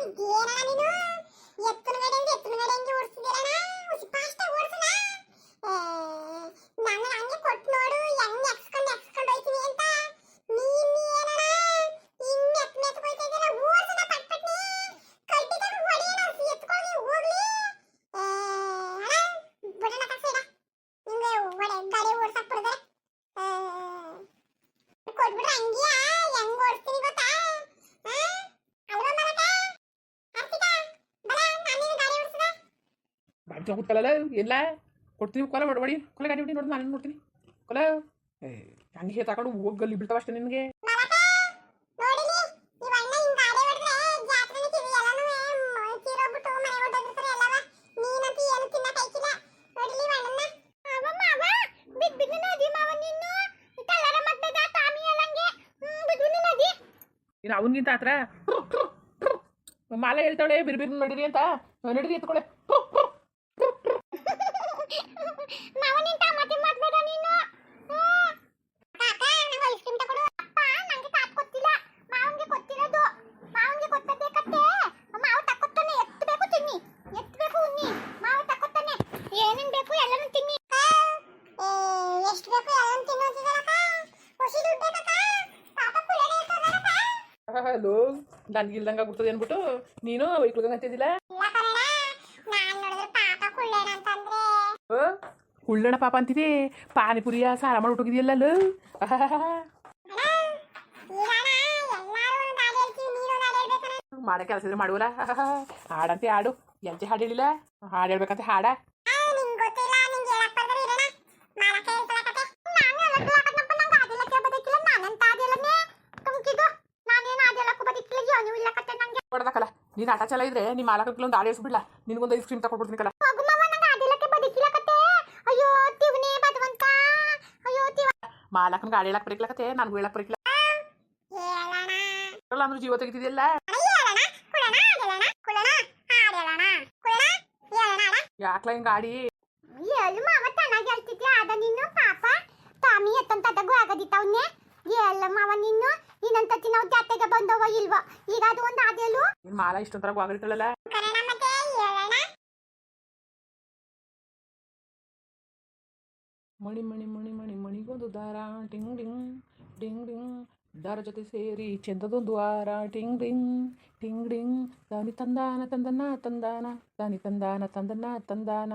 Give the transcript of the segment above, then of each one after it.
ನಾನು? ಹಂಗೆ ಕೊಟ್ಟು ನೋಡು ಹೆಂಗ್ ಎಕ್ಸ್ಕೊಂಡು ಎಕ್ಸ್ಕೊಂಡು ಹೋಯ್ತೀನಿ ಅಂತ. ಬಾಡಿ ಕೂತ್ಕೊಳ್ಳಲ್ಲ ಎಲ್ಲ ಕೊಡ್ತೀವಿ ಕೊಲೆ ಮಾಡಬೇಡಿ ಕೊಲೆ ಗಾಡಿ ಹೊಡಿ ನೋಡಿ ನಾನು ನೋಡ್ತೀನಿ ಕೊಲೆ ಏ ಹಂಗೆ ಹೇ ತಗೊಂಡು ಹೋಗಲ್ಲಿ ಬಿಡ್ತಾವ ಅಷ್ಟೇ ನಿನಗೆ ಮಲಕ ನೋಡಿಲಿ ಮಾಲೆ ಅಣ್ಣ ಬಿರ್ಬಿರ್ ನಡೀರಿ ಅಂತ ನಡೀರಿ ಕಿವಿ ಹಲೋ ನನಗಿಲ್ದಂಗೆ ಆಗ್ಬಿಡ್ತದೆ ಅಂದ್ಬಿಟ್ಟು ನೀನು ವೈಕ್ಳಿಗೆ ಅಂತಿದ್ದಿಲ್ಲ ಉಳ್ಳಣ ಪಾಪ ಅಂತಿದೆ. ಪಾನಿಪುರಿಯ ಸಾರ ಮಾಡಿ ಹುಟ್ಟಿದೆಯಲ್ಲ ಅಣ್ಣ, ಈಗ ಅಣ್ಣ, ಎಲ್ಲಾರು ಒಂದ್ ಹಾಡ್ ಹೇಳ್ತೀವಿ, ನೀನು ಒಂದ್ ಹಾಡ್ ಹೇಳ್ಬೇಕಣ್ಣ. ಮಾಡೋ ಕೆಲಸ ಇದ್ರೆ ಮಾಡುವಲ್ಲ. ಹಾಡಂತೆ ಹಾಡು. ಎಂತೆ ಹಾಡು ಹೇಳಿಲ್ಲ? ಹಾಡು ಹೇಳ್ಬೇಕಂತ ಹಾಡ ಆ, ನಿಂಗ್ ಗೊತ್ತಿಲ್ಲ, ನಿಂಗ್ ಹೇಳಕ್ ಬರ್ದ್ರೆ ಇರೋಣ. ಮಾಡಕ್ಕೆ ಹೇಳ್ಕೊಳಕತ್ತೆ. ನಾನು ಹೇಳಕ್ ಹೇಳಕತ್ನಪ್ಪ, ನಂಗ್ ಹಾಡ್ ಹೇಳಕ್ಕೆ ಬರೋಕಿಲ್ಲ, ನಾನೆಂತ ಹಾಡ್ ಹೇಳನೆ? ತುಮ್ಕಿದು, ಹೇಳಕ್ಕೂ ಬರೋಕಿಲ್ಲ, ಏನೂ ಇಲ್ಲಕತ್ತೆ ನಂಗೆ. ಹೊಡೆದಕ್ಕಲ್ಲ ನೀನು ಆಟ ಚಲ ಇದ್ರೆ ನಿಮ್ಮ ಮಾಲಕಕ್ಕೆ ಒಂದು ಆಡಿ ಹೇಳ್ಸ್ಬಿಡ್ಲ ನಿನಗೊಂದು ಐಸ್ ಕ್ರೀಮ್ ತಗೊಡ್ಬಿಡ್ತೀನಿ ಕಲ. ಹೋಗು ಮಾವ, ನಂಗ್ ಹಾಡ್ ಹೇಳಕ್ಕೆ ಬರೋಕಿಲ್ಲಕತ್ತೆ. ಅಯ್ಯೋ ತಿವನೇ ಭಗವಂತ ಅಯ್ಯೋ ತಿವ ಮಾಲಕನ ಗಾಡಿ ಹೇಳಕ್ ಬರೀಕ್ಲಕತ್ತೆ ನನಗೂ ಹೇಳಕ್ ಬರಿಕ್ಲ. ಹೇಳಣ. ಅಂದ್ರೆ ಜೀವ ತೆಗಿತಿದೆಯಲ್ಲ. ಯಾಕ್ಲ ಹಿಂಗ್ ಗಾಡಿ ಹೇಳು ಮಾವ ಚೆನ್ನಾಗಿ ಹೇಳ್ತಿದ್ಯಾ ಅದ ನೀನು ಪಾಪ. ತಾಮಿ ಎತ್ತಂತದಾಗೂ ಆಗದಿತ್ತವನ್ನೇ ಹೇಳ ಮಾವ ನಿನ್ನ? ನೀನಂತ ನಾವು ಜಾತ್ರೆಗೆ ಬಂದವ ಇಲ್ವ? ಈಗ ಅದು ಒಂದು ಆದೇಲು ನಿನ್ ಮಾಲ ಇಷ್ಟೊಂತರ ಆಗಿರ್ತಾಳಲ್ಲ ಮಣಿ ಮಣಿ ಮಣಿ ಮಣಿ, ಮಣಿಗೊಂದು ದಾರ ಟಿಂಗ್ ಡಿಂಗ್ ಡಿಂಗ್ ಡಿಂಗ್. ದಾರ ಜೊತೆ ಸೇರಿ ಚಂದದೊಂದು ವಾರ ಟಿಂಗ್ ಡಿಂಗ್ ಟಿಂಗ್ ಡಿಂಗ್. ತಾನಿ ತಂದಾನ, ತಂದನ, ತಂದಾನ. ತಾನಿ ತಂದಾನ, ತಂದನ, ತಂದಾನ.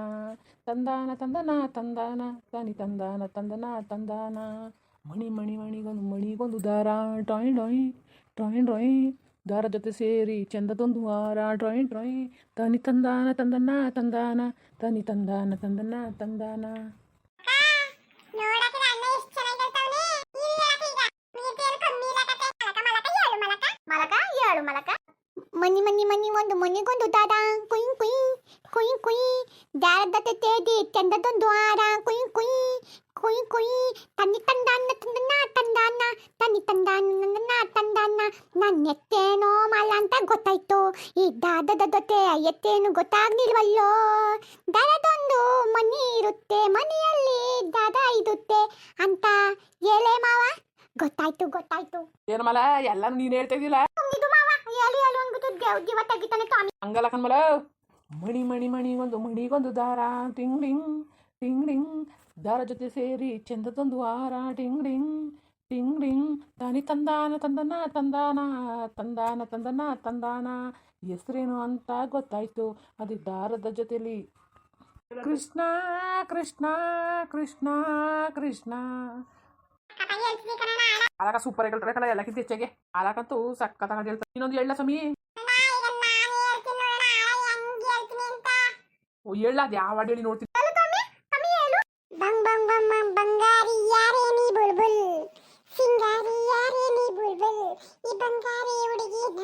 ತಂದಾನ, ತಂದನ, ತಂದಾನ. ತಾನಿ ತಂದಾನ, ತಂದನ, ತಂದಾನ. ಮಣಿ ಮಣಿ ಮಣಿಗೊಂದು ಮಣಿಗೊಂದು ದಾರ ಟಾಯ್ ಡಾಯ್ ಟಾಯ್ ಡಾಯ್ ದಾರ ಜೊತೆ ಸೇರಿ ಚಂದದೊಂದು ವಾರ ಡ್ರಾಯ್ ಡ್ರಾಯ್ ತಾನಿ ತಂದಾನ ತಂದನ ತಂದಾನ. ತಾನಿ ತಂದಾನ ತಂದನ ತಂದಾನ. ನೋಡಕ್ಕೆ ಅಣ್ಣ ಎಷ್ಟು ಚೆನ್ನಾಗಿ ಹೇಳ್ತಾವನೆ ಇಲ್ಲ ಈಗ ನೀರ್ ಕಮ್ಮಿ ಇಲ್ಲ ಕತೆ ಮಲಕ ಮಲಕ ಹೇಳು ಮಲಕ? ಮಲಕ ಹೇಳು ಮಲಕ. ಮನಿ ಮನಿ ಮನಿ ಒಂದು ಮನಿಗೊಂದು ದಾದ ಕುಯ್ ಕುಯ್ ಕುಯ್ ಕುಯ್. ದಾರದ ತೇದಿ ಚಂದದೊಂದು ಆರ ಕುಯ್ ಕುಯ್ ಕುಯ್ ಕುಯ್. ತನ್ನಿ ತಂದಾನ ತಂದನ ತಂದಾನ ತನ್ನಿ ತಂದ ನನ್ನ ತಂದನ್ನ ನನ್ನ ಎತ್ತೇನೋ ಮಲ್ಲ ಅಂತ ಗೊತ್ತಾಯ್ತು. ಈ ದಾದದ ಜೊತೆ ಎತ್ತೇನು ಗೊತ್ತಾಗ್ಲಿಲ್ವಲ್ಲೋ? ದರದೊಂದು ಮನಿ ಇರುತ್ತೆ ಮನೆಯಲ್ಲಿ ದಾದ ಇರುತ್ತೆ ಅಂತ ಹೇಳೇ ಮಾವ. ಗೊತ್ತಾಯ್ತು ಗೊತ್ತಾಯ್ತು. ಏನು ಮಲ ಎಲ್ಲ ನೀನು ಹೇಳ್ತಾ ಇದ್ದಿಲ್ಲ ಇದು ಮಾವ ಹೇಳಿ ಹೇಳಿ ಅಂದ್ಬಿಟ್ಟು ದೇವ್ ಜೀವ ತೆಗಿತಾನೆ ಹಂಗಲ್ಲ ಕಣ್ಮಲ ಮಣಿ ಮಣಿ ಮಣಿ ಒಂದು ಮಣಿಗೊಂದು ದಾರ. ಟಿಂಗ್ ಡಿಂಗ್ ಟಿಂಗ್ ಡಿಂಗ್ ದಾರ ಜೊತೆ ಸೇರಿ ಚಂದದೊಂದು ವಾರ ಟಿಂಗ್ ಡಿಂಗ್ ತಾನಿ ತಂದಾನ, ತಂದನ, ತಂದಾನ ತಂದಾನ, ತಂದನ, ತಂದಾನ ಹೆಸರೇನು ಅಂತ ಗೊತ್ತಾಯ್ತು. ಅದು ದಾರದ ಜೊತೆಯಲ್ಲಿ ಕೃಷ್ಣ ಕೃಷ್ಣ ಕೃಷ್ಣ ಕೃಷ್ಣ. ಆಲಾಕ ಸೂಪರ್ ಹೇಳ್ತಾರೆ ಕಲ ಎಲ್ಲಕ್ಕಿಂತ ಹೆಚ್ಚಾಗೆ. ಅದಕ್ಕಂತೂ ಸಕ್ಕತ್ತಾಗಿ ಹೇಳ್ತಾರೆ. ಇನ್ನೊಂದು ಎಳ್ಳ ಸಮಿ ಓ ಎಳ್ಳ ಅದು ಯಾವ ಹಾಡ್ ಹೇಳಿ ನೋಡ್ತೀನಿ ಬಂಗ್ ಬಂಗ್ ಬಂಗ್ ಬಂಗ್ ಬಂಗಾರಿ ಯಾರೇ ನೀ ಬುಲ್ಬುಲ್ ಸಿಂಗಾರಿ ಯಾರೇ ನೀ ಬುಲ್ಬುಲ್ ಈ ಬಂಗಾರಿ ಹುಡುಗಿನ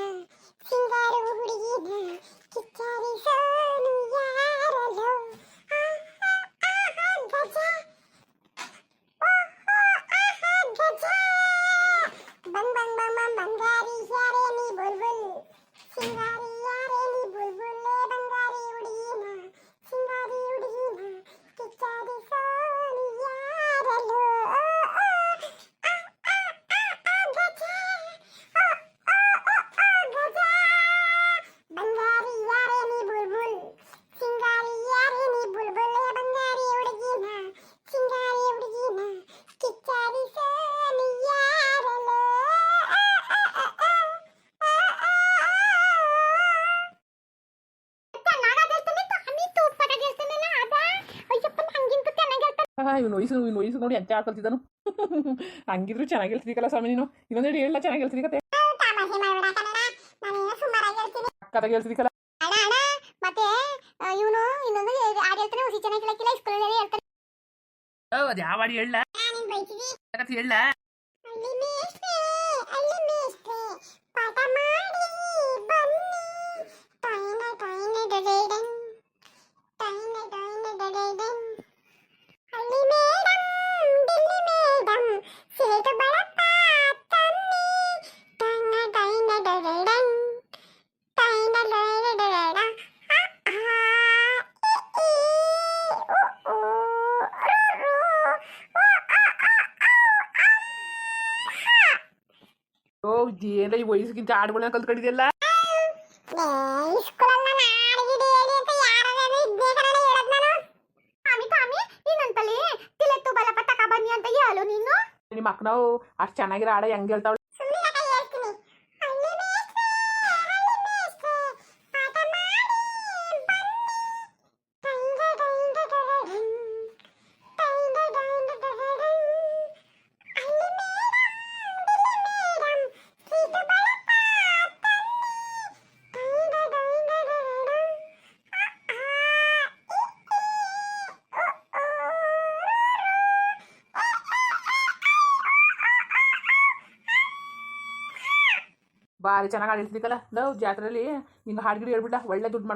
ಹಾಂ ಇವನು ವಯಸ್ಸು ಇವ್ನು ವಯಸ್ಸು ನೋಡಿ ಎಂತ ಕಲ್ತಿದ್ದಾನು ಹಂಗಿದ್ರು ಚೆನ್ನಾಗಿ ಹೇಳ್ತಿದ್ದೀಕಲ್ಲ ಸ್ವಾಮಿ ನೀನು ಇನ್ನೊಂದು ಹೇಳಿ ಹೇಳ ಚೆನ್ನಾಗಿ ಹೇಳ್ತೀನಿ ಅಕ್ಕದಾಗಿ ಹೇಳ್ತಿದ್ದೀಕಲ್ಲ ಮತ್ತೆ ಇವನು ಇನ್ನೊಂದು ಹಾಡು ಹೇಳ್ತಾನೆ ಹುಸಿ ಚೆನ್ನಾಗಿ ಕೇಳಕ್ಕಿಲ್ಲ ಸ್ಕೂಲಲ್ಲಿ ಹೇಳ್ತಾನೆ ಅದು ಯಾವ ಹಾಡು ಹೇಳ ಹೇಳ ತಕ ಬನ್ನಿ ಅಂತ ಆಡುಗಳನ್ನ ನೀನು. ನಿಮ್ಮ ಅಕ್ಕನವು ಅಷ್ಟು ಚೆನ್ನಾಗಿರೋ ಆಡ ಹೆಂಗ್ ಹೇಳ್ತಾವಳು? ಭಾರಿ ಚೆನ್ನಾಗಿ ಹಾಡು ಲವ್ ಜಾತ್ರೆಯಲ್ಲಿ ಹಿಂಗೆ ಹಾಡುಗಿಡಿ ಹೇಳ್ಬಿಟ್ಟ ಒಳ್ಳೆ ದುಡ್ಡು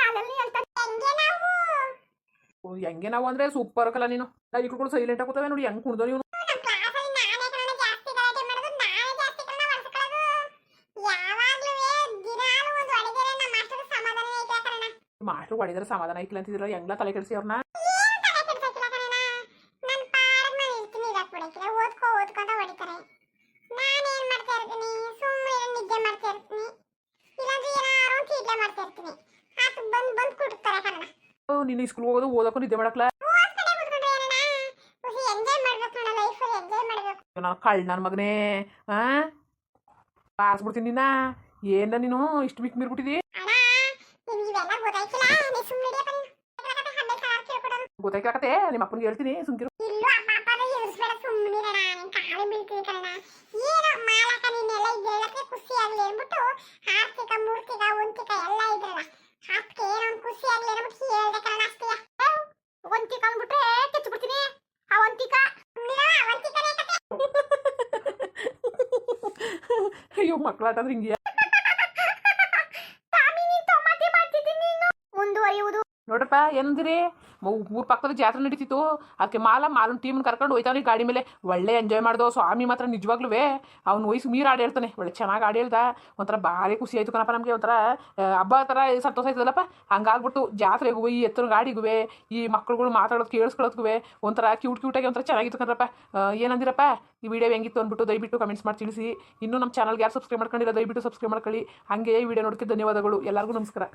ಕಾಲಲ್ಲಿ ಹೇಳ್ತಾನೆ ಹೆಂಗೆ ನಾವು? ಅಂದ್ರೆ ಸೂಪರ್ ಕಲ್ಲ ನೀನು. ಇಟ್ಕೊಂಡು ಸೈಲೆಂಟ್ ಹಾಕೋತವೆ ನೋಡಿ ಹೆಂಗ್ ಕುಡ್ದೋ ನೀವು ಮಾಸ್ಟರ್ ಹೊಡಿದ್ರೆ ಸಮಾಧಾನ ಐಕಿಲ್ಲ ಅಂತಿದ್ರು ಹೆಂಗ್ಲ ತಲೆ ಕೆಡಿಸಿ ಅವ್ರನ್ನ ಚೀಟ್ಲೆ ಮಾಡ್ತಾ ಬಂದು ಆತ ಬಂದ್ ಬಂದ್ ಕುಡ್ತಾರೆ ನೀನು ಸ್ಕೂಲ್ ಹೋಗೋದು ಓದಕ್ಕೂ ನಿದ್ದೆ ಮಾಡಕ್ಲ? ನಾನು ಕಳ್ಳ ನನ್ನ ಮಗನೇ. ಆ? ಬಾರಿಸ್ಬಿಡ್ತೀನಿ ನಿನ್ನ ಏನ ನೀನು ಇಷ್ಟು ಮಿಕ್ ಮೀರ್ಬಿಟ್ಟಿದಿ? ಗೊತ್ತಾಯ್ಕಾಕತ್ತೆ ನಿಮ್ಮ ಅಪ್ಪನಿಗೆ ಹೇಳ್ತೀನಿ ಸುಮ್ಕಿರು ಇಲ್ಲೂ ಅಪ್ಪ ಅಪ್ಪನ ಇರಿಸ್ಬೇಡ ಸುಮ್ಮನಿರಣ ನಿನ್ ಕಾಲು ಬೀಳ್ತೀವಿ ಕಣ ಏನೋ ಮಾಲಕ ನೀನೆಲ್ಲ ಇದು ಹೇಳಕ್ಕೆ ಖುಷಿ ಆಗ್ಲಿ ಅಂದ್ಬಿಟ್ಟು ಮೂರ್ತಿಕ ಒಂತಿಕ ಎಲ್ಲ ಇದ್ರಲ್ಲ. ಅದಕ್ಕೆ ಏನೋ ಒಂದು ಖುಷಿ ಆಗ್ಲಿ ಅಂದ್ಬಿಟ್ಟು ಹೇಳ್ದೆ ಕಣ ಅಷ್ಟೇ. ಒಂತಿಕ ಅಂದ್ಬಿಟ್ರೆ ಕೆಚ್ಚಿಬಿಡ್ತೀನಿ. ಆ ಒಂತಿಕ ಅಯ್ಯೋ ಮಕ್ಕಳಾಟ ಅಂದ್ರೆ ಹಿಂಗೆ ಸ್ವಾಮಿ ನೀನ್ ತೊಮ್ಮತ್ತೆ ಮಾಡ್ತಿದ್ದೀನಿ ನೀನು ಮುಂದುವರಿಯುವುದು ನೋಡ್ರಪ್ಪ ಎಂದ್ರಿ ಊರ್ ಪಕ್ಕದ ಜಾತ್ರೆ ನಡೀತಿತ್ತು. ಅದಕ್ಕೆ ಮಾಲ, ಮಾಲನ್ ಟೀಮ್ನ ಕರ್ಕೊಂಡು ಹೋಯ್ತಾನೆ ಗಾಡಿ ಮೇಲೆ. ಒಳ್ಳೆ ಎಂಜಾಯ್ ಮಾಡ್ದೋ ಸ್ವಾಮಿ ಮಾತ್ರ ನಿಜವಾಗ್ಲೂ ಅವ್ನು ವಯಸ್ಸು ಮೀರ್ ಆಡಿ ಹೇಳ್ತಾನೆ. ಒಳ್ಳೆ ಚೆನ್ನಾಗಿ ಆಡಿ ಹೇಳ್ದ. ಒಂಥರ ಭಾರಿ ಖುಷಿ ಆಯ್ತು ಕಣಪ್ಪ ನಮಗೆ. ಒಂಥರ ಹಬ್ಬ ಥರ ಸಂತೋಷ ಆಯ್ತದಲ್ಲಪ್ಪ? ಹಂಗಾಗ್ಬಿಟ್ಟು ಜಾತ್ರೆಗೂ ಈ ಎತ್ತರ ಗಾಡಿಗುವೆ, ಈ ಮಕ್ಳುಗಳು ಮಾತಾಡೋದು ಕೇಳಿಸ್ಕೊಳ್ಳೋದಕ್ಕೂ ಒಂಥರ ಕ್ಯೂಟ್ ಕ್ಯೂಟಾಗಿ ಒಂಥರ ಚೆನ್ನಾಗಿತ್ತು ಕಣ್ರಪ್ಪ ಏನಂದಿರಪ್ಪ? ಈ ವಿಡಿಯೋ ಹೆಂಗಿತ್ತು ಅಂದ್ಬಿಟ್ಟು ದಯವಿಟ್ಟು ಕಮೆಂಟ್ಸ್ ಮಾಡಿ ತಿಳಿಸಿ. ಇನ್ನೂ ನಮ್ಮ ಚಾನಲ್ಗೆ ಯಾರು ಸಬ್ಸ್ಕ್ರೈಬ್ ಮಾಡ್ಕೊಂಡಿಲ್ಲ, ದಯವಿಟ್ಟು ಸಬ್ಸ್ಕ್ರೈಬ್ ಮಾಡ್ಕೊಳ್ಳಿ. ಹಂಗೆ ಈ ವಿಡಿಯೋ ನೋಡೋಕ್ಕೆ ಧನ್ಯವಾದಗಳು. ಎಲ್ಲರಿಗೂ ನಮಸ್ಕಾರ.